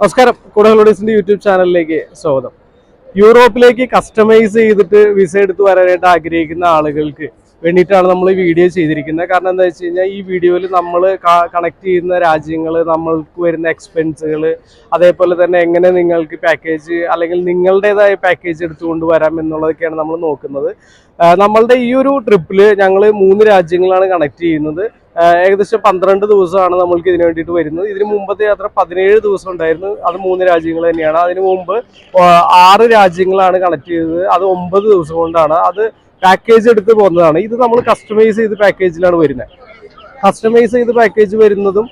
നമസ്കാരം. കൂടുതലോഡീസിന്റെ യൂട്യൂബ് ചാനലിലേക്ക് സ്വാഗതം. യൂറോപ്പിലേക്ക് കസ്റ്റമൈസ് ചെയ്തിട്ട് വിസ എടുത്ത് വരാനായിട്ട് ആഗ്രഹിക്കുന്ന ആളുകൾക്ക് വേണ്ടിയിട്ടാണ് നമ്മൾ ഈ വീഡിയോ ചെയ്തിരിക്കുന്നത്. കാരണം എന്താ വെച്ച് കഴിഞ്ഞാൽ ഈ വീഡിയോയിൽ നമ്മൾ കണക്ട് ചെയ്യുന്ന രാജ്യങ്ങൾ നമ്മൾക്ക് വരുന്ന എക്സ്പെൻസുകൾ അതേപോലെ തന്നെ എങ്ങനെ നിങ്ങൾക്ക് പാക്കേജ് അല്ലെങ്കിൽ നിങ്ങളുടേതായ പാക്കേജ് എടുത്തുകൊണ്ട് വരാം എന്നുള്ളതൊക്കെയാണ് നമ്മൾ നോക്കുന്നത്. നമ്മളുടെ ഈ ഒരു ട്രിപ്പിൽ ഞങ്ങൾ മൂന്ന് രാജ്യങ്ങളാണ് കണക്ട് ചെയ്യുന്നത്. ഏകദേശം പന്ത്രണ്ട് ദിവസമാണ് നമ്മൾക്ക് ഇതിനു വേണ്ടിയിട്ട് വരുന്നത്. ഇതിന് മുമ്പത്തെ യാത്ര പതിനേഴ് ദിവസം ഉണ്ടായിരുന്നു. അത് മൂന്ന് രാജ്യങ്ങൾ തന്നെയാണ്. അതിനു മുമ്പ് ആറ് രാജ്യങ്ങളാണ് കണക്ട് ചെയ്തത്. അത് ഒമ്പത് ദിവസം കൊണ്ടാണ്. അത് പാക്കേജ് എടുത്ത് പോകുന്നതാണ്. ഇത് നമ്മൾ കസ്റ്റമൈസ് ചെയ്ത് പാക്കേജിലാണ് വരുന്നത്. കസ്റ്റമൈസ് ചെയ്ത് പാക്കേജ് വരുന്നതും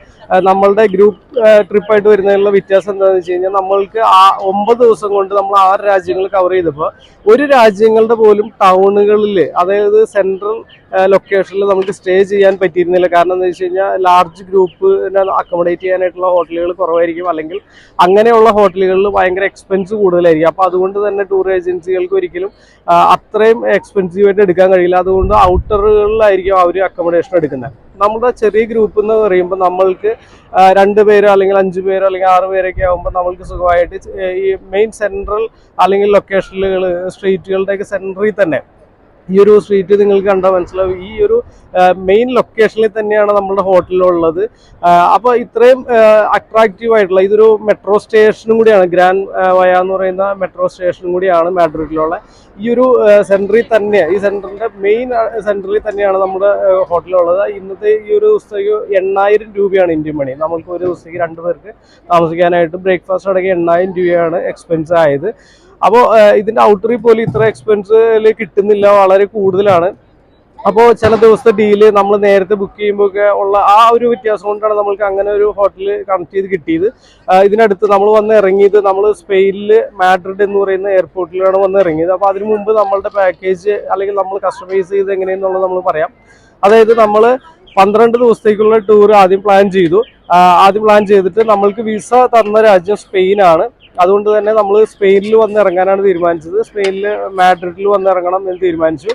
നമ്മളുടെ ഗ്രൂപ്പ് ട്രിപ്പായിട്ട് വരുന്നതിനുള്ള വ്യത്യാസം എന്താണെന്ന് വെച്ച് കഴിഞ്ഞാൽ നമ്മൾക്ക് ആ ഒമ്പത് ദിവസം കൊണ്ട് നമ്മൾ ആറ് രാജ്യങ്ങൾ കവർ ചെയ്തപ്പോൾ ഒരു രാജ്യങ്ങളുടെ പോലും ടൗണുകളിൽ അതായത് സെൻട്രൽ ലൊക്കേഷനിൽ നമുക്ക് സ്റ്റേ ചെയ്യാൻ പറ്റിയിരുന്നില്ല. കാരണം എന്താ വെച്ച് കഴിഞ്ഞാൽ ലാർജ് ഗ്രൂപ്പിനെ അക്കോമഡേറ്റ് ചെയ്യാനായിട്ടുള്ള ഹോട്ടലുകൾ കുറവായിരിക്കും. അല്ലെങ്കിൽ അങ്ങനെയുള്ള ഹോട്ടലുകളിൽ ഭയങ്കര എക്സ്പെൻസ് കൂടുതലായിരിക്കും. അപ്പോൾ അതുകൊണ്ട് തന്നെ ടൂർ ഏജൻസികൾക്ക് ഒരിക്കലും അത്രയും എക്സ്പെൻസീവായിട്ട് എടുക്കാൻ കഴിയില്ല. അതുകൊണ്ട് ഔട്ടറുകളിലായിരിക്കും അവർ അക്കോമഡേഷൻ എടുക്കുന്നത്. നമ്മുടെ ചെറിയ ഗ്രൂപ്പ് എന്ന് പറയുമ്പോൾ നമ്മൾക്ക് രണ്ട് പേരോ അല്ലെങ്കിൽ അഞ്ച് പേരോ അല്ലെങ്കിൽ ആറ് പേരൊക്കെ ആകുമ്പോൾ നമ്മൾക്ക് സുഖമായിട്ട് ഈ മെയിൻ സെൻട്രൽ അല്ലെങ്കിൽ ലൊക്കേഷനുകൾ സ്ട്രീറ്റുകളുടെയൊക്കെ സെന്ററിൽ തന്നെ. ഈ ഒരു സ്ട്രീറ്റ് നിങ്ങൾക്ക് കണ്ടാൽ മനസ്സിലാവും. ഈ ഒരു മെയിൻ ലൊക്കേഷനിൽ തന്നെയാണ് നമ്മുടെ ഹോട്ടലുള്ളത് അപ്പോൾ ഇത്രയും അട്രാക്റ്റീവ് ആയിട്ടുള്ള ഇതൊരു മെട്രോ സ്റ്റേഷനും കൂടിയാണ്. ഗ്രാൻഡ് വയ എന്ന് പറയുന്ന മെട്രോ സ്റ്റേഷനും കൂടിയാണ് മാഡ്രിഡിലുള്ള. ഈ ഒരു സെന്ററിൽ തന്നെ ഈ സെന്ററിന്റെ മെയിൻ സെന്ററിൽ തന്നെയാണ് നമ്മുടെ ഹോട്ടലുള്ളത് ഇന്നത്തെ ഈ ഒരു ദിവസത്തേക്ക് എണ്ണായിരം രൂപയാണ് ഇന്ത്യൻ മണി നമ്മൾക്ക് ഒരു ദിവസത്തേക്ക് രണ്ട് പേർക്ക് താമസിക്കാനായിട്ട് ബ്രേക്ക്ഫാസ്റ്റ് അടക്കം എണ്ണായിരം രൂപയാണ് എക്സ്പെൻസ് ആയത്. അപ്പോൾ ഇതിന്റെ ഔട്ടറിൽ പോലും ഇത്ര എക്സ്പെൻസിൽ കിട്ടുന്നില്ല വളരെ കൂടുതലാണ്. അപ്പോൾ ചില ദിവസത്തെ ഡീൽ നമ്മൾ നേരത്തെ ബുക്ക് ചെയ്യുമ്പോൾ ഒക്കെ ഉള്ള ആ ഒരു വ്യത്യാസം കൊണ്ടാണ് നമ്മൾക്ക് അങ്ങനെ ഒരു ഹോട്ടൽ കണക്ട് ചെയ്ത് കിട്ടിയത്. ഇതിനടുത്ത് നമ്മൾ വന്ന് ഇറങ്ങിയത് നമ്മൾ സ്പെയിനിൽ മാഡ്രിഡ് എന്ന് പറയുന്ന എയർപോർട്ടിലാണ് വന്ന് ഇറങ്ങിയത്. അപ്പോൾ അതിനു മുമ്പ് നമ്മളുടെ പാക്കേജ് അല്ലെങ്കിൽ നമ്മൾ കസ്റ്റമൈസ് ചെയ്ത് എങ്ങനെയെന്നുള്ളത് നമ്മൾ പറയാം. അതായത് നമ്മൾ പന്ത്രണ്ട് ദിവസത്തേക്കുള്ള ടൂർ ആദ്യം പ്ലാൻ ചെയ്തു. ആദ്യം പ്ലാൻ ചെയ്തിട്ട് നമ്മൾക്ക് വിസ തന്ന രാജ്യം സ്പെയിനാണ് അതുകൊണ്ട് തന്നെ നമ്മൾ സ്പെയിനിൽ വന്ന് ഇറങ്ങാനാണ് തീരുമാനിച്ചത്. സ്പെയിനിൽ മാഡ്രിഡിൽ വന്ന് ഇറങ്ങണം എന്ന് തീരുമാനിച്ചു.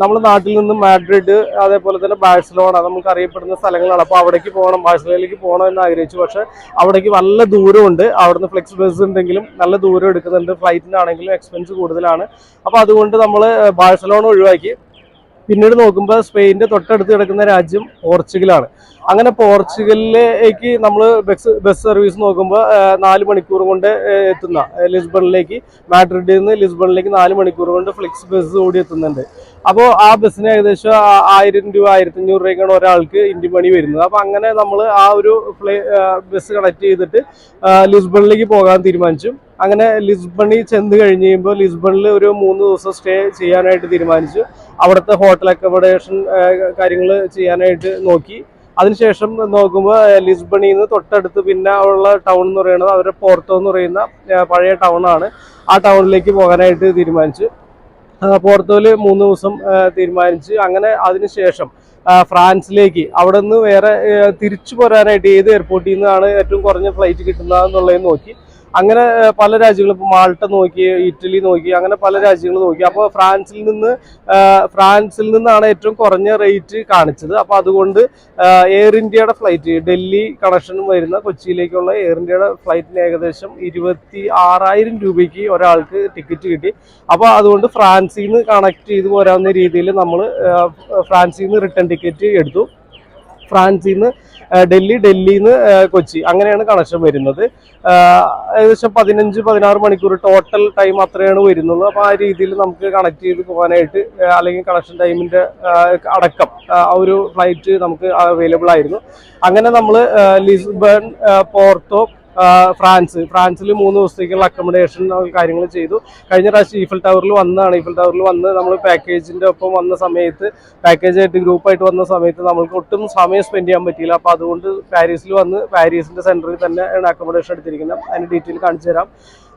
നമ്മൾ നാട്ടിൽ നിന്ന് മാഡ്രിഡ് അതേപോലെ തന്നെ ബാഴ്സലോണ നമുക്ക് അറിയപ്പെടുന്ന സ്ഥലങ്ങളാണ്. അപ്പോൾ അവിടേക്ക് പോകണം ബാഴ്സലോണയിലേക്ക് പോകണം എന്ന് ആഗ്രഹിച്ചു. പക്ഷേ അവിടേക്ക് നല്ല ദൂരമുണ്ട്. അവിടുന്ന് ഫ്ലെക്സ് ബസ് ഉണ്ടെങ്കിലും നല്ല ദൂരം എടുക്കുന്നുണ്ട്. ഫ്ലൈറ്റിനാണെങ്കിലും എക്സ്പെൻസ് കൂടുതലാണ്. അപ്പോൾ അതുകൊണ്ട് നമ്മൾ ബാഴ്സലോണ ഒഴിവാക്കി. പിന്നീട് നോക്കുമ്പോൾ സ്പെയിനിന്റെ തൊട്ടടുത്ത് കിടക്കുന്ന രാജ്യം പോർച്ചുഗലാണ്. അങ്ങനെ പോർച്ചുഗലിലേക്ക് നമ്മൾ ബസ് ബസ് സർവീസ് നോക്കുമ്പോൾ നാല് മണിക്കൂർ കൊണ്ട് എത്തുന്ന ലിസ്ബണിലേക്ക് മാഡ്രിഡിൽ നിന്ന് ലിസ്ബണിലേക്ക് നാല് മണിക്കൂർ കൊണ്ട് ഫ്ലിക്സ് ബസ് ഓടി എത്തുന്നുണ്ട്. അപ്പോൾ ആ ബസ്സിന് ഏകദേശം ആയിരം രൂപ ആയിരത്തി അഞ്ഞൂറ് രൂപയ്ക്കാണ് ഒരാൾക്ക് ഇന്ത്യൻ മണി വരുന്നത്. അപ്പോൾ അങ്ങനെ നമ്മൾ ആ ഒരു ഫ്ലൈ ബസ് കണക്ട് ചെയ്തിട്ട് ലിസ്ബണിലേക്ക് പോകാൻ തീരുമാനിച്ചു. അങ്ങനെ ലിസ്ബണിൽ ചെന്ന് കഴിഞ്ഞ് കഴിയുമ്പോൾ ലിസ്ബണിൽ ഒരു മൂന്ന് ദിവസം സ്റ്റേ ചെയ്യാനായിട്ട് തീരുമാനിച്ചു. അവിടുത്തെ ഹോട്ടൽ അക്കോമഡേഷൻ കാര്യങ്ങൾ ചെയ്യാനായിട്ട് നോക്കി. അതിനുശേഷം നോക്കുമ്പോൾ ലിസ്ബണിൽ നിന്ന് തൊട്ടടുത്ത് പിന്നെ ഉള്ള ടൗൺ എന്ന് പറയുന്നത് അവരുടെ പോർട്ടോ എന്ന് പറയുന്ന പഴയ ടൗൺ ആണ്. ആ ടൗണിലേക്ക് പോകാനായിട്ട് തീരുമാനിച്ചു. പോർത്തോയിൽ മൂന്ന് ദിവസം തീരുമാനിച്ച്. അങ്ങനെ അതിനുശേഷം ഫ്രാൻസിലേക്ക് അവിടെ നിന്ന് വേറെ തിരിച്ചു പോരാനായിട്ട് ഏത് എയർപോർട്ടിൽ നിന്നാണ് ഏറ്റവും കുറഞ്ഞ ഫ്ലൈറ്റ് കിട്ടുന്നതെന്നുള്ളത് നോക്കി. അങ്ങനെ പല രാജ്യങ്ങളും ഇപ്പോൾ മാൾട്ട നോക്കി ഇറ്റലി നോക്കി അങ്ങനെ പല രാജ്യങ്ങൾ നോക്കി. അപ്പോൾ ഫ്രാൻസിൽ നിന്ന് ഫ്രാൻസിൽ നിന്നാണ് ഏറ്റവും കുറഞ്ഞ റേറ്റ് കാണിച്ചത്. അപ്പോൾ അതുകൊണ്ട് എയർ ഇന്ത്യയുടെ ഫ്ലൈറ്റ് ഡൽഹി കണക്ഷൻ വരുന്ന കൊച്ചിയിലേക്കുള്ള എയർ ഇന്ത്യയുടെ ഫ്ലൈറ്റിന് ഏകദേശം ഇരുപത്തി ആറായിരം രൂപയ്ക്ക് ഒരാൾക്ക് ടിക്കറ്റ് കിട്ടി. അപ്പോൾ അതുകൊണ്ട് ഫ്രാൻസിൽ നിന്ന് കണക്ട് ചെയ്ത് പോരാവുന്ന രീതിയിൽ നമ്മൾ ഫ്രാൻസിൽ നിന്ന് റിട്ടേൺ ടിക്കറ്റ് എടുത്തു. ഫ്രാൻസിൽ നിന്ന് ഡൽഹി ഡൽഹിയിൽ നിന്ന് കൊച്ചി. അങ്ങനെയാണ് കണക്ഷൻ വരുന്നത്. ഏകദേശം പതിനഞ്ച് പതിനാറ് മണിക്കൂർ ടോട്ടൽ ടൈം അത്രയാണ് വരുന്നുള്ളൂ. അപ്പോൾ ആ രീതിയിൽ നമുക്ക് കണക്ട് ചെയ്ത് പോകാനായിട്ട് അല്ലെങ്കിൽ കണക്ഷൻ ടൈമിന്റെ അടക്കം ആ ഒരു ഫ്ലൈറ്റ് നമുക്ക് അവൈലബിൾ ആയിരുന്നു. അങ്ങനെ നമ്മൾ ലിസ്ബൺ പോർട്ടോ ഫ്രാൻസ്. ഫ്രാൻസിൽ മൂന്ന് ദിവസത്തേക്കുള്ള അക്കോമഡേഷൻ കാര്യങ്ങൾ ചെയ്തു. കഴിഞ്ഞ പ്രാവശ്യം ഈഫൽ ടവറിൽ വന്നതാണ്. ഈഫൽ ടവറിൽ വന്ന് നമ്മൾ പാക്കേജിന്റെ ഒപ്പം വന്ന സമയത്ത് പാക്കേജായിട്ട് ഗ്രൂപ്പായിട്ട് വന്ന സമയത്ത് നമ്മൾക്ക് ഒട്ടും സമയം സ്പെൻഡ് ചെയ്യാൻ പറ്റിയില്ല. അപ്പോൾ അതുകൊണ്ട് പാരീസിൽ വന്ന് പാരീസിന്റെ സെന്ററിൽ തന്നെയാണ് അക്കോമഡേഷൻ എടുത്തിരിക്കുന്നത്. അതിന്റെ ഡീറ്റെയിൽ കാണിച്ചു തരാം.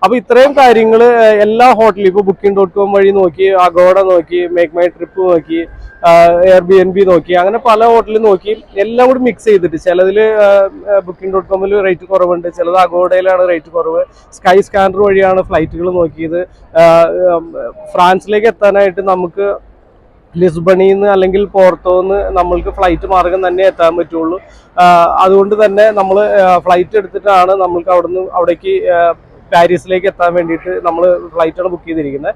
അപ്പോൾ ഇത്രയും കാര്യങ്ങൾ എല്ലാ ഹോട്ടലും ഇപ്പൊ ബുക്കിംഗ് ഡോട്ട് കോം വഴി നോക്കി അഗോഡ നോക്കി മേക്ക് മൈ ട്രിപ്പ് നോക്കി എയർ ബി എൻ ബി നോക്കി അങ്ങനെ പല ഹോട്ടലിൽ നോക്കി എല്ലാം കൂടി മിക്സ് ചെയ്തിട്ട്. ചിലതിൽ ബുക്കിംഗ് ഡോട്ട് കോമിൽ റേറ്റ് കുറവുണ്ട് ചിലത് അഗോഡയിലാണ് റേറ്റ് കുറവ്. സ്കൈ സ്കാനർ വഴിയാണ് ഫ്ലൈറ്റുകൾ നോക്കിയത്. ഫ്രാൻസിലേക്ക് എത്താനായിട്ട് നമുക്ക് ലിസ്ബണിൽ നിന്ന് അല്ലെങ്കിൽ പോർത്തോന്ന് നമ്മൾക്ക് ഫ്ലൈറ്റ് മാർഗം തന്നെ എത്താൻ പറ്റുള്ളൂ. അതുകൊണ്ട് തന്നെ നമ്മൾ ഫ്ലൈറ്റ് എടുത്തിട്ടാണ് നമ്മൾക്ക് അവിടുന്ന് അവിടേക്ക് പാരീസിലേക്ക് എത്താൻ വേണ്ടിയിട്ട് നമ്മൾ ഫ്ലൈറ്റാണ് ബുക്ക് ചെയ്തിരിക്കുന്നത്.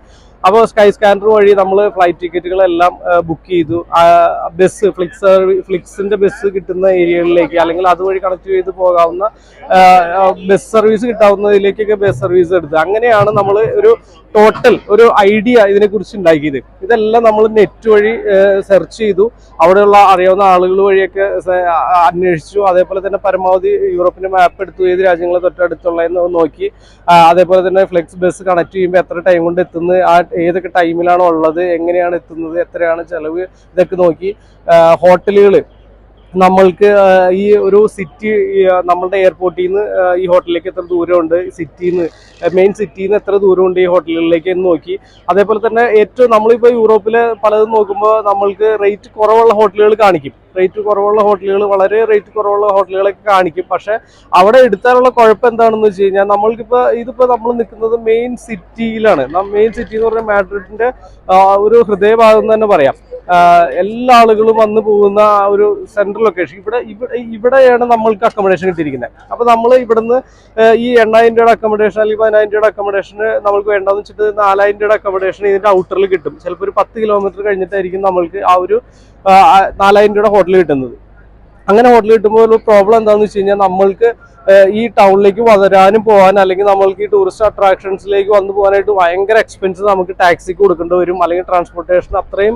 അപ്പോൾ സ്കൈ സ്കാനർ വഴി നമ്മൾ ഫ്ലൈറ്റ് ടിക്കറ്റുകളെല്ലാം ബുക്ക് ചെയ്തു. ബസ് ഫ്ലിക്സ് ഫ്ലിക്സിന്റെ ബസ് കിട്ടുന്ന ഏരിയകളിലേക്ക് അല്ലെങ്കിൽ അതുവഴി കണക്ട് ചെയ്ത് പോകാവുന്ന ബസ് സർവീസ് കിട്ടാവുന്നതിലേക്കൊക്കെ ബസ് സർവീസ് എടുത്ത്. അങ്ങനെയാണ് നമ്മൾ ഒരു ടോട്ടൽ ഒരു ഐഡിയ ഇതിനെക്കുറിച്ച് ഉണ്ടാക്കിയത്. ഇതെല്ലാം നമ്മൾ നെറ്റ് വഴി സെർച്ച് ചെയ്തു. അവിടെയുള്ള അറിയാവുന്ന ആളുകൾ വഴിയൊക്കെ അന്വേഷിച്ചു. അതേപോലെ തന്നെ പരമാവധി യൂറോപ്പിന്റെ മാപ്പ് എടുത്തു. ഏത് രാജ്യങ്ങളെ തൊട്ടടുത്തുള്ള നോക്കി. അതേപോലെ തന്നെ ഫ്ലെക്സ് ബസ് കണക്ട് ചെയ്യുമ്പോൾ എത്ര ടൈം കൊണ്ട് എത്തുന്നത് ആ ഏതൊക്കെ ടൈമിലാണോ ഉള്ളത്? എങ്ങനെയാണ് എത്തുന്നത്? എത്രയാണ് ചെലവ്? ഇതൊക്കെ നോക്കി ഹോട്ടലുകൾ നമ്മൾക്ക് ഈ ഒരു സിറ്റി നമ്മളുടെ എയർപോർട്ടിൽ നിന്ന് ഈ ഹോട്ടലിലേക്ക് എത്ര ദൂരമുണ്ട്? സിറ്റിയിൽ നിന്ന് മെയിൻ സിറ്റിയിൽ നിന്ന് എത്ര ദൂരമുണ്ട് ഈ ഹോട്ടലുകളിലേക്ക് എന്ന് നോക്കി. അതേപോലെ തന്നെ ഏറ്റവും നമ്മളിപ്പോൾ യൂറോപ്പിൽ പലതും നോക്കുമ്പോൾ നമ്മൾക്ക് റേറ്റ് കുറവുള്ള ഹോട്ടലുകൾ കാണിക്കും. റേറ്റ് കുറവുള്ള ഹോട്ടലുകൾ വളരെ റേറ്റ് കുറവുള്ള ഹോട്ടലുകളൊക്കെ കാണിക്കും. പക്ഷേ അവിടെ എടുത്താലുള്ള കുഴപ്പം എന്താണെന്ന് വെച്ച് കഴിഞ്ഞാൽ നമ്മൾക്കിപ്പോൾ ഇതിപ്പോൾ നമ്മൾ നിൽക്കുന്നത് മെയിൻ സിറ്റിയിലാണ് മെയിൻ സിറ്റി എന്ന് പറഞ്ഞാൽ മാഡ്രിഡിന്റെ ഒരു ഹൃദയഭാഗം തന്നെ പറയാം. എല്ലാ ആളുകളും വന്ന് പോകുന്ന ഒരു സെൻട്രൽ ലൊക്കേഷൻ ഇവിടെ ഇവിടെ ഇവിടെയാണ് നമ്മൾക്ക് അക്കോമഡേഷൻ കിട്ടിയിരിക്കുന്നത്. അപ്പോൾ നമ്മൾ ഇവിടുന്ന് ഈ എണ്ണായിരം രൂപയുടെ അക്കോമഡേഷൻ അല്ലെങ്കിൽ പതിനായിരം രൂപയുടെ അക്കോമഡേഷൻ നമുക്ക് വേണ്ടതെന്ന് വെച്ചിട്ട് നാലായിരം രൂപയുടെ അക്കോമഡേഷൻ ഇതിന്റെ ഔട്ടറിൽ കിട്ടും. ചിലപ്പോൾ ഒരു പത്ത് കിലോമീറ്റർ കഴിഞ്ഞിട്ടായിരിക്കും നമ്മൾക്ക് ആ ഒരു നാലായിരം രൂപയുടെ ഹോട്ടൽ കിട്ടുന്നത്. അങ്ങനെ ഹോട്ടൽ കിട്ടുമ്പോൾ ഒരു പ്രോബ്ലം എന്താണെന്ന് വെച്ച് കഴിഞ്ഞാൽ നമ്മൾക്ക് ഈ ടൗണിലേക്ക് വരാനും പോകാൻ അല്ലെങ്കിൽ നമ്മൾക്ക് ഈ ടൂറിസ്റ്റ് അട്രാക്ഷൻസിലേക്ക് വന്നു പോകാനായിട്ട് ഭയങ്കര എക്സ്പെൻസ് നമുക്ക് ടാക്സിക്ക് കൊടുക്കേണ്ടി വരും അല്ലെങ്കിൽ ട്രാൻസ്പോർട്ടേഷൻ അത്രയും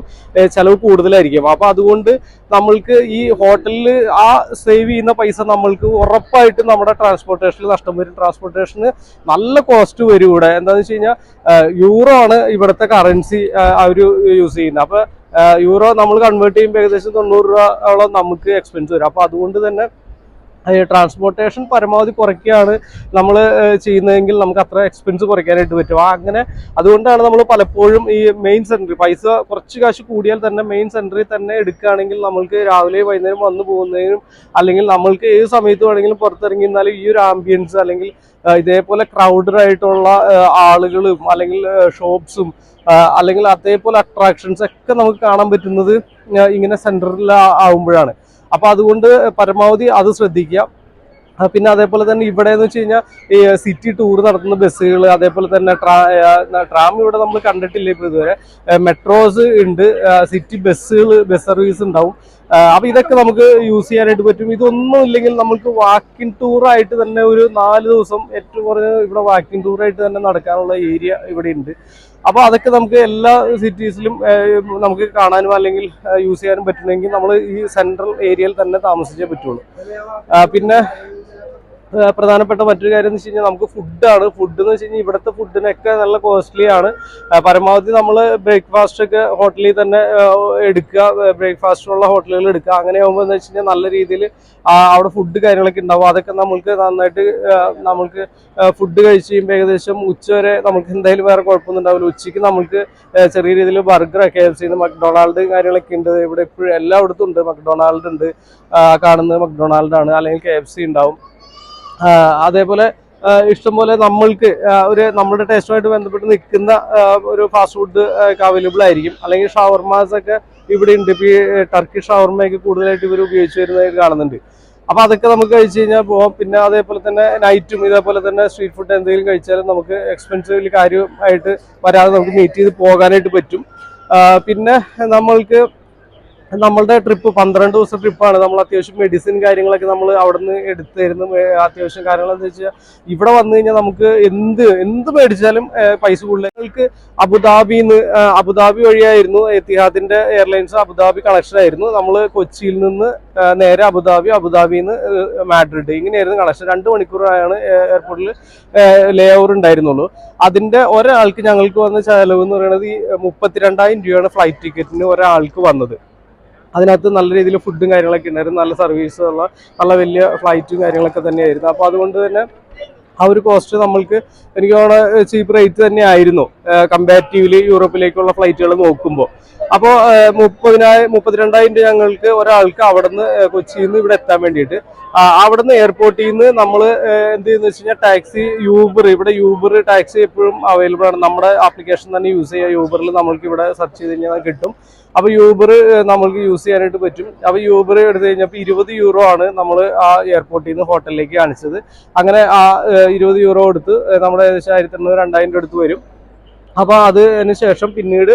ചിലവ് കൂടുതലായിരിക്കും. അപ്പൊ അതുകൊണ്ട് നമ്മൾക്ക് ഈ ഹോട്ടലിൽ ആ സേവ് ചെയ്യുന്ന പൈസ നമ്മൾക്ക് ഉറപ്പായിട്ടും നമ്മുടെ ട്രാൻസ്പോർട്ടേഷനിൽ നഷ്ടം വരും. ട്രാൻസ്പോർട്ടേഷന് നല്ല കോസ്റ്റ് വരും ഇവിടെ. എന്താണെന്ന് വെച്ച് കഴിഞ്ഞാൽ യൂറോ ആണ് ഇവിടുത്തെ കറൻസി അവർ യൂസ് ചെയ്യുന്നത്. അപ്പൊ യൂറോ നമ്മൾ കൺവേർട്ട് ചെയ്യുമ്പോൾ ഏകദേശം തൊണ്ണൂറ് രൂപയോളം നമുക്ക് എക്സ്പെൻസ് വരും. അപ്പോൾ അതുകൊണ്ട് തന്നെ ട്രാൻസ്പോർട്ടേഷൻ പരമാവധി കുറയ്ക്കുകയാണ് നമ്മൾ ചെയ്യുന്നതെങ്കിൽ നമുക്ക് അത്ര എക്സ്പെൻസ് കുറയ്ക്കാനായിട്ട് പറ്റും. അങ്ങനെ അതുകൊണ്ടാണ് നമ്മൾ പലപ്പോഴും ഈ മെയിൻ സെന്ററിൽ പൈസ കുറച്ച് കാശ് കൂടിയാൽ തന്നെ മെയിൻ സെന്ററിൽ തന്നെ എടുക്കുകയാണെങ്കിൽ നമ്മൾക്ക് രാവിലെ വൈകുന്നേരം വന്നു പോകുന്നതിനും അല്ലെങ്കിൽ നമ്മൾക്ക് ഏത് സമയത്ത് വേണമെങ്കിലും പുറത്തിറങ്ങി നിന്നാലും ഈ ഒരു ആംബിയൻസ് അല്ലെങ്കിൽ ഇതേപോലെ ക്രൗഡഡ് ആയിട്ടുള്ള ആളുകളും അല്ലെങ്കിൽ ഷോപ്സും അല്ലെങ്കിൽ അതേപോലെ അട്രാക്ഷൻസ് ഒക്കെ നമുക്ക് കാണാൻ പറ്റുന്നത് ഇങ്ങനെ സെന്ററിൽ ആവുമ്പോഴാണ്. അപ്പൊ അതുകൊണ്ട് പരമാവധി അത് ശ്രദ്ധിക്കുക. പിന്നെ അതേപോലെ തന്നെ ഇവിടെ എന്ന് വെച്ച് കഴിഞ്ഞാൽ ഈ സിറ്റി ടൂർ നടത്തുന്ന ബസ്സുകൾ അതേപോലെ തന്നെ ട്രാ ട്രാം ഇവിടെ നമ്മൾ കണ്ടിട്ടില്ല ഇപ്പൊ ഇതുവരെ. മെട്രോസ് ഉണ്ട് സിറ്റി ബസ്സുകൾ ബസ് സർവീസ് ഉണ്ടാവും. അപ്പോൾ അപ്പൊ ഇതൊക്കെ നമുക്ക് യൂസ് ചെയ്യാനായിട്ട് പറ്റും. ഇതൊന്നും ഇല്ലെങ്കിൽ നമുക്ക് വാക്കിംഗ് ടൂറായിട്ട് തന്നെ ഒരു നാല് ദിവസം ഏറ്റവും കുറഞ്ഞ ഇവിടെ വാക്കിംഗ് ടൂറായിട്ട് തന്നെ നടക്കാനുള്ള ഏരിയ ഇവിടെ ഉണ്ട്. അപ്പൊ അതൊക്കെ നമുക്ക് എല്ലാ സിറ്റീസിലും നമുക്ക് കാണാനും അല്ലെങ്കിൽ യൂസ് ചെയ്യാനും പറ്റണമെങ്കിൽ നമ്മൾ ഈ സെൻട്രൽ ഏരിയയിൽ തന്നെ താമസിച്ചേ പറ്റുള്ളൂ. പിന്നെ പ്രധാനപ്പെട്ട മറ്റൊരു കാര്യം എന്ന് വെച്ച് കഴിഞ്ഞാൽ നമുക്ക് ഫുഡാണ് ഫുഡ് എന്ന് വെച്ച് കഴിഞ്ഞാൽ ഇവിടുത്തെ ഫുഡിനൊക്കെ നല്ല കോസ്റ്റ്ലി ആണ്. പരമാവധി നമ്മൾ ബ്രേക്ക്ഫാസ്റ്റ് ഒക്കെ ഹോട്ടലിൽ തന്നെ എടുക്കുക. ബ്രേക്ക്ഫാസ്റ്റിനുള്ള ഹോട്ടലുകൾ എടുക്കുക. അങ്ങനെ ആകുമ്പോൾ എന്ന് വെച്ച് കഴിഞ്ഞാൽ നല്ല രീതിയിൽ അവിടെ ഫുഡ് കാര്യങ്ങളൊക്കെ ഉണ്ടാവും. അതൊക്കെ നമുക്ക് നന്നായിട്ട് നമ്മൾക്ക് ഫുഡ് കഴിച്ച് കഴിയുമ്പോൾ ഏകദേശം ഉച്ച വരെ നമുക്ക് എന്തായാലും വേറെ കുഴപ്പമൊന്നും ഉണ്ടാവില്ല. ഉച്ചയ്ക്ക് നമുക്ക് ചെറിയ രീതിയിൽ ബർഗർ കെ എഫ് സിന്ന് മക്ഡൊണാൾഡ് കാര്യങ്ങളൊക്കെ ഉണ്ട്. ഇവിടെ എപ്പോഴും എല്ലായിടത്തും ഉണ്ട്. മക്ഡൊണാൾഡ് ഉണ്ട്. കാണുന്നത് മക്ഡൊണാൾഡ് ആണ്. അല്ലെങ്കിൽ കെ എഫ് സി ഉണ്ടാവും. അതേപോലെ ഇഷ്ടംപോലെ നമ്മൾക്ക് ഒരു നമ്മുടെ ടേസ്റ്റുമായിട്ട് ബന്ധപ്പെട്ട് നിൽക്കുന്ന ഒരു ഫാസ്റ്റ് ഫുഡ് അവൈലബിൾ ആയിരിക്കും. അല്ലെങ്കിൽ ഷവർമാസ് ഒക്കെ ഇവിടെ ഉണ്ട്. ഇപ്പൊ ഈ ടർക്കി ഷവർമയൊക്കെ കൂടുതലായിട്ട് ഇവർ ഉപയോഗിച്ച് വരുന്നതായിട്ട് കാണുന്നുണ്ട്. അപ്പൊ അതൊക്കെ നമുക്ക് കഴിച്ചു കഴിഞ്ഞാൽ പോവാം. പിന്നെ അതേപോലെ തന്നെ നൈറ്റും ഇതേപോലെ തന്നെ സ്ട്രീറ്റ് ഫുഡ് എന്തെങ്കിലും കഴിച്ചാലും നമുക്ക് എക്സ്പെൻസീവ് കാര്യമായിട്ട് വരാതെ നമുക്ക് മീറ്റ് ചെയ്ത് പോകാനായിട്ട് പറ്റും. പിന്നെ നമ്മൾക്ക് നമ്മളുടെ ട്രിപ്പ് പന്ത്രണ്ട് ദിവസം ട്രിപ്പാണ് നമ്മൾ അത്യാവശ്യം മെഡിസിൻ കാര്യങ്ങളൊക്കെ നമ്മൾ അവിടെ നിന്ന് എടുത്തു അത്യാവശ്യം കാര്യങ്ങൾ വെച്ചാൽ ഇവിടെ വന്നു കഴിഞ്ഞാൽ നമുക്ക് എന്ത് എന്ത് മേടിച്ചാലും പൈസ കൂടുതൽ ഞങ്ങൾക്ക് അബുദാബിന്ന് അബുദാബി വഴിയായിരുന്നു എത്തിഹാദിന്റെ എയർലൈൻസ് അബുദാബി കണക്ഷൻ ആയിരുന്നു. നമ്മൾ കൊച്ചിയിൽ നിന്ന് നേരെ അബുദാബി അബുദാബിയിൽ നിന്ന് മാഡ്രിഡ്. ഇങ്ങനെയായിരുന്നു കണക്ഷൻ രണ്ട് മണിക്കൂറാണ് എയർപോർട്ടിൽ ലേ ഓവർ ഉണ്ടായിരുന്നുള്ളൂ. അതിന്റെ ഒരാൾക്ക് ഞങ്ങൾക്ക് വന്ന ചെലവ് എന്ന് പറയുന്നത് ഈ മുപ്പത്തിരണ്ടായിരം രൂപയാണ് ഫ്ലൈറ്റ് ടിക്കറ്റിന് ഒരാൾക്ക് വന്നത്. അതിനകത്ത് നല്ല രീതിയിൽ ഫുഡും കാര്യങ്ങളൊക്കെ ഉണ്ടായിരുന്നു നല്ല സർവീസുള്ള നല്ല വലിയ ഫ്ലൈറ്റും കാര്യങ്ങളൊക്കെ തന്നെയായിരുന്നു. അപ്പോൾ അതുകൊണ്ട് തന്നെ ആ ഒരു കോസ്റ്റ് നമ്മൾക്ക് എനിക്ക് തോന്നുന്നത് ചീപ്പ് റേറ്റ് തന്നെ ആയിരുന്നു കമ്പാരിറ്റീവ്ലി യൂറോപ്പിലേക്കുള്ള ഫ്ലൈറ്റുകൾ നോക്കുമ്പോൾ അപ്പോൾ മുപ്പതിനായിരം മുപ്പത്തിരണ്ടായിരം രൂപ ഞങ്ങൾക്ക് ഒരാൾക്ക് അവിടുന്ന് കൊച്ചിയിൽ നിന്ന് ഇവിടെ എത്താൻ വേണ്ടിയിട്ട്. അവിടുന്ന് എയർപോർട്ടിൽ നിന്ന് നമ്മൾ എന്ത് ചെയ്യുന്ന വെച്ച് കഴിഞ്ഞാൽ ടാക്സി യൂബർ ഇവിടെ യൂബർ ടാക്സി എപ്പോഴും അവൈലബിൾ ആണ്. നമ്മുടെ ആപ്ലിക്കേഷൻ തന്നെ യൂസ് ചെയ്യുക യൂബറിൽ നമ്മൾക്ക് ഇവിടെ സെർച്ച് ചെയ്ത് കഴിഞ്ഞാൽ കിട്ടും. അപ്പോൾ യൂബർ നമ്മൾക്ക് യൂസ് ചെയ്യാനായിട്ട് പറ്റും. അപ്പോൾ യൂബർ എടുത്തു കഴിഞ്ഞപ്പോൾ ഇരുപത് യൂറോ ആണ് നമ്മൾ ആ എയർപോർട്ടിൽ നിന്ന് ഹോട്ടലിലേക്ക് കാണിച്ചത്. അങ്ങനെ ആ ഇരുപത് യൂറോ എടുത്ത് നമ്മുടെ ഏകദേശം ആയിരത്തി എണ്ണൂറ് രണ്ടായിരം രൂപ എടുത്ത് വരും. അപ്പോൾ അതിന് ശേഷം പിന്നീട്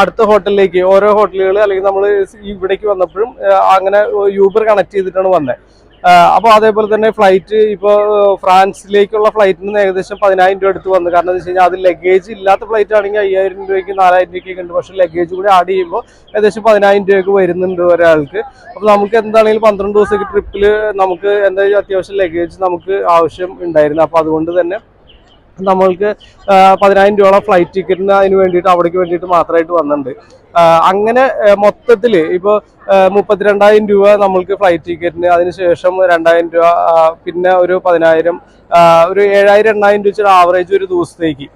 അടുത്ത ഹോട്ടലിലേക്ക് ഓരോ ഹോട്ടലുകൾ അല്ലെങ്കിൽ നമ്മൾ ഇവിടേക്ക് വന്നപ്പോഴും അങ്ങനെ യൂബർ കണക്ട് ചെയ്തിട്ടാണ് വന്നത് അപ്പോൾ അതേപോലെ തന്നെ ഫ്ലൈറ്റ് ഇപ്പോൾ ഫ്രാൻസിലേക്കുള്ള ഫ്ലൈറ്റിന് ഏകദേശം പതിനായിരം രൂപ അടുത്ത് വന്നു. കാരണം എന്താ വെച്ച് കഴിഞ്ഞാൽ അത് ലഗേജ് ഇല്ലാത്ത ഫ്ലൈറ്റ് ആണെങ്കിൽ അയ്യായിരം രൂപയ്ക്ക് നാലായിരം രൂപയ്ക്ക് ഉണ്ട്. പക്ഷേ ലഗേജ് കൂടി ആഡ് ചെയ്യുമ്പോൾ ഏകദേശം പതിനായിരം രൂപയ്ക്ക് വരുന്നുണ്ട് ഒരാൾക്ക്. അപ്പോൾ നമുക്ക് എന്താണെങ്കിലും പന്ത്രണ്ട് ദിവസത്തേക്ക് ട്രിപ്പിൽ നമുക്ക് എന്തായാലും അത്യാവശ്യം ലഗേജ് നമുക്ക് ആവശ്യം ഉണ്ടായിരുന്നു. അപ്പോൾ അതുകൊണ്ട് തന്നെ നമ്മൾക്ക് പതിനായിരം രൂപ ഫ്ലൈറ്റ് ടിക്കറ്റിന് അതിന് വേണ്ടിയിട്ട് അവിടേക്ക് വേണ്ടിയിട്ട് മാത്രമായിട്ട് വന്നിട്ടുണ്ട്. അങ്ങനെ മൊത്തത്തിൽ ഇപ്പോൾ മുപ്പത്തിരണ്ടായിരം രൂപ നമ്മൾക്ക് ഫ്ലൈറ്റ് ടിക്കറ്റിന് അതിനുശേഷം രണ്ടായിരം രൂപ പിന്നെ ഒരു പതിനായിരം ഒരു ഏഴായിരം എണ്ണായിരം രൂപ വെച്ചൊരു ആവറേജ് ഒരു ദിവസത്തേക്ക്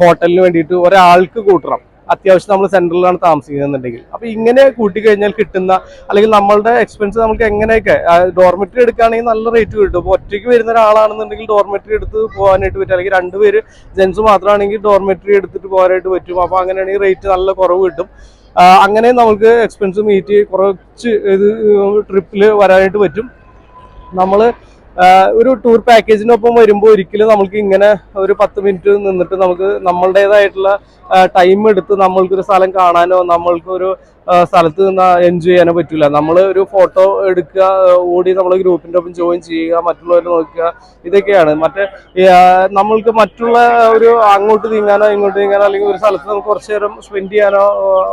ഹോട്ടലിന് വേണ്ടിയിട്ട് ഒരാൾക്ക് കൂട്ടണം. അത്യാവശ്യം നമ്മൾ സെൻട്രലിലാണ് താമസിക്കുന്നുണ്ടെങ്കിൽ അപ്പൊ ഇങ്ങനെ കൂട്ടിക്കഴിഞ്ഞാൽ കിട്ടുന്ന അല്ലെങ്കിൽ നമ്മളുടെ എക്സ്പെൻസ് നമുക്ക് എങ്ങനെയൊക്കെ ഡോർമെറ്ററി എടുക്കുകയാണെങ്കിൽ നല്ല റേറ്റ് കിട്ടും. അപ്പോൾ ഒറ്റയ്ക്ക് വരുന്ന ഒരാളാണെന്നുണ്ടെങ്കിൽ ഡോർമെറ്ററി എടുത്ത് പോകാനായിട്ട് പറ്റും. അല്ലെങ്കിൽ രണ്ടുപേര് ജെൻസ് മാത്രമാണെങ്കിൽ ഡോർമെറ്ററി എടുത്തിട്ട് പോകാനായിട്ട് പറ്റും. അപ്പോൾ അങ്ങനെയാണെങ്കിൽ റേറ്റ് നല്ല കുറവ് കിട്ടും. അങ്ങനെ നമുക്ക് എക്സ്പെൻസ് മീറ്റ് കുറച്ച് ഇത് ട്രിപ്പിൽ വരാനായിട്ട് പറ്റും. നമ്മൾ ഒരു ടൂർ പാക്കേജിനൊപ്പം വരുമ്പോൾ ഒരിക്കലും നമുക്ക് ഇങ്ങനെ ഒരു പത്ത് മിനിറ്റ് നിന്നിട്ട് നമുക്ക് നമ്മളുടേതായിട്ടുള്ള ടൈം എടുത്ത് നമ്മൾക്കൊരു സ്ഥലം കാണാനോ നമ്മൾക്കൊരു സ്ഥലത്ത് നിന്ന് എൻജോയ് ചെയ്യാനോ പറ്റില്ല നമ്മൾ ഒരു ഫോട്ടോ എടുക്കുക ഓടി നമ്മൾ ഗ്രൂപ്പിന്റെ ഒപ്പം ജോയിൻ ചെയ്യുക മറ്റുള്ളവരെ നോക്കുക ഇതൊക്കെയാണ്. മറ്റേ നമ്മൾക്ക് മറ്റുള്ള ഒരു അങ്ങോട്ട് നീങ്ങാനോ ഇങ്ങോട്ട് നീങ്ങാനോ അല്ലെങ്കിൽ ഒരു സ്ഥലത്ത് നമുക്ക് കുറച്ച് നേരം സ്പെൻഡ് ചെയ്യാനോ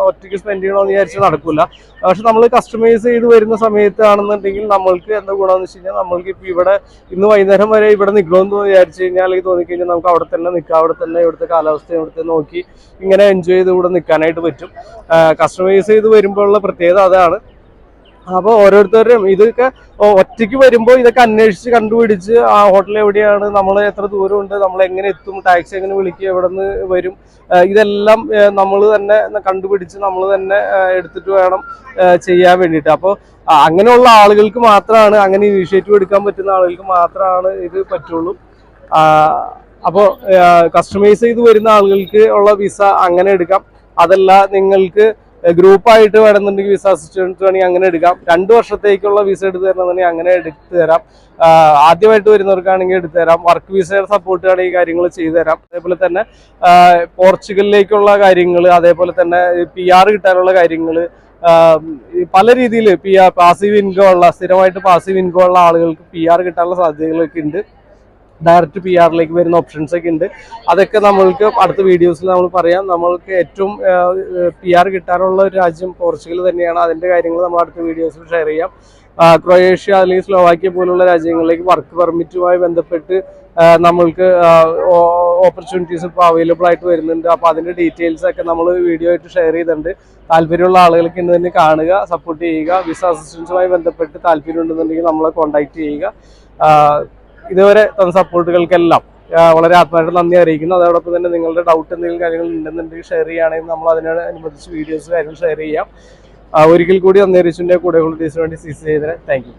ഒറ്റയ്ക്ക് സ്പെൻഡ് ചെയ്യണോ എന്ന് വിചാരിച്ച് നടക്കില്ല പക്ഷെ നമ്മൾ കസ്റ്റമൈസ് ചെയ്ത് വരുന്ന സമയത്താണെന്നുണ്ടെങ്കിൽ നമ്മൾക്ക് എന്താ ഗുണമെന്ന് വെച്ച് കഴിഞ്ഞാൽ നമ്മൾക്ക് ഇപ്പോൾ ഇവിടെ ഇന്ന് വൈകുന്നേരം വരെ ഇവിടെ നിൽക്കണമെന്ന് വിചാരിച്ചു കഴിഞ്ഞാൽ അല്ലെങ്കിൽ തോന്നിക്കഴിഞ്ഞാൽ നമുക്ക് അവിടെ തന്നെ നിൽക്കാം. അവിടെ തന്നെ ഇവിടുത്തെ കാലാവസ്ഥ ഇവിടുത്തെ നോക്കി ഇങ്ങനെ എൻജോയ് ചെയ്ത് ഇവിടെ നിൽക്കാനായിട്ട് പറ്റും. കസ്റ്റമൈസ് ചെയ്ത് വരുമ്പോഴുള്ള പ്രത്യേകത അതാണ്. അപ്പോൾ ഓരോരുത്തരും ഇതൊക്കെ ഒറ്റയ്ക്ക് വരുമ്പോൾ ഇതൊക്കെ അന്വേഷിച്ച് കണ്ടുപിടിച്ച് ആ ഹോട്ടൽ എവിടെയാണ് നമ്മൾ എത്ര ദൂരമുണ്ട് നമ്മൾ എങ്ങനെ എത്തും ടാക്സി എങ്ങനെ വിളിക്കുക എവിടെ നിന്ന് വരും ഇതെല്ലാം നമ്മൾ തന്നെ കണ്ടുപിടിച്ച് നമ്മൾ തന്നെ എടുത്തിട്ട് വേണം ചെയ്യാൻ വേണ്ടിയിട്ട്. അപ്പോൾ അങ്ങനെയുള്ള ആളുകൾക്ക് മാത്രമാണ് അങ്ങനെ ഇനിഷ്യേറ്റീവ് എടുക്കാൻ പറ്റുന്ന ആളുകൾക്ക് മാത്രമാണ് ഇത് പറ്റുള്ളൂ. അപ്പോൾ കസ്റ്റമൈസ് ചെയ്ത് വരുന്ന ആളുകൾക്ക് ഉള്ള വിസ അങ്ങനെ എടുക്കാം. അതല്ല നിങ്ങൾക്ക് ഗ്രൂപ്പായിട്ട് വേണമെന്നുണ്ടെങ്കിൽ വിസ അസിസ്റ്റൻസ് വേണമെങ്കിൽ അങ്ങനെ എടുക്കാം. രണ്ട് വർഷത്തേക്കുള്ള വിസ എടുത്ത് തരണമെന്നുണ്ടെങ്കിൽ അങ്ങനെ എടുത്തു തരാം. ആദ്യമായിട്ട് വരുന്നവർക്കാണെങ്കിൽ എടുത്തു തരാം. വർക്ക് വിസയുടെ സപ്പോർട്ട് വേണമെങ്കിൽ കാര്യങ്ങൾ ചെയ്തു തരാം. അതേപോലെ തന്നെ പോർച്ചുഗലിലേക്കുള്ള കാര്യങ്ങൾ അതേപോലെ തന്നെ പി ആർ കിട്ടാനുള്ള കാര്യങ്ങൾ പല രീതിയിൽ പി ആർ പാസീവ് ഇൻകം ഉള്ള സ്ഥിരമായിട്ട് പാസീവ് ഇൻകം ഉള്ള ആളുകൾക്ക് പി ആർ കിട്ടാനുള്ള സാധ്യതകളൊക്കെ ഉണ്ട്. ഡയറക്റ്റ് പി ആറിലേക്ക് വരുന്ന ഓപ്ഷൻസ് ഒക്കെ ഉണ്ട്. അതൊക്കെ നമ്മൾക്ക് അടുത്ത വീഡിയോസിൽ നമ്മൾ പറയാം. നമ്മൾക്ക് ഏറ്റവും പി ആർ കിട്ടാനുള്ള ഒരു രാജ്യം പോർച്ചുഗൽ തന്നെയാണ്. അതിന്റെ കാര്യങ്ങൾ നമ്മൾ അടുത്ത വീഡിയോസിൽ ഷെയർ ചെയ്യാം. ക്രൊയേഷ്യ അല്ലെങ്കിൽ സ്ലോവാക്യ പോലുള്ള രാജ്യങ്ങളിലേക്ക് വർക്ക് പെർമിറ്റുമായി ബന്ധപ്പെട്ട് നമ്മൾക്ക് ഓപ്പർച്യൂണിറ്റീസ് ഇപ്പോൾ അവൈലബിൾ ആയിട്ട് വരുന്നുണ്ട്. അപ്പോൾ അതിന്റെ ഡീറ്റെയിൽസ് ഒക്കെ നമ്മൾ വീഡിയോ ആയിട്ട് ഷെയർ ചെയ്തിട്ടുണ്ട്. താല്പര്യമുള്ള ആളുകൾക്ക് ഇന്ന് തന്നെ കാണുക സപ്പോർട്ട് ചെയ്യുക. വിസ അസിസ്റ്റൻസുമായി ബന്ധപ്പെട്ട് താല്പര്യം ഉണ്ടെന്നുണ്ടെങ്കിൽ നമ്മളെ കോൺടാക്ട് ചെയ്യുക. ഇതുവരെ തന്ന സപ്പോർട്ടുകൾക്കെല്ലാം വളരെ ആത്മാർത്ഥ നന്ദി അറിയിക്കുന്നു. അതോടൊപ്പം തന്നെ നിങ്ങളുടെ ഡൗട്ട് എന്തെങ്കിലും കാര്യങ്ങൾ ഉണ്ടെന്നുണ്ടെങ്കിൽ ഷെയർ ചെയ്യുകയാണെങ്കിൽ നമ്മൾ അതിനോടനുബന്ധിച്ച് വീഡിയോസ് കാര്യങ്ങൾ ഷെയർ ചെയ്യാം. ഒരിക്കൽ കൂടി അന്നേരിച്ചിന്റെ കൂടെ ഉള്ള വേണ്ടി സീസ് ചെയ്തേ ചെയ്തതിന് താങ്ക്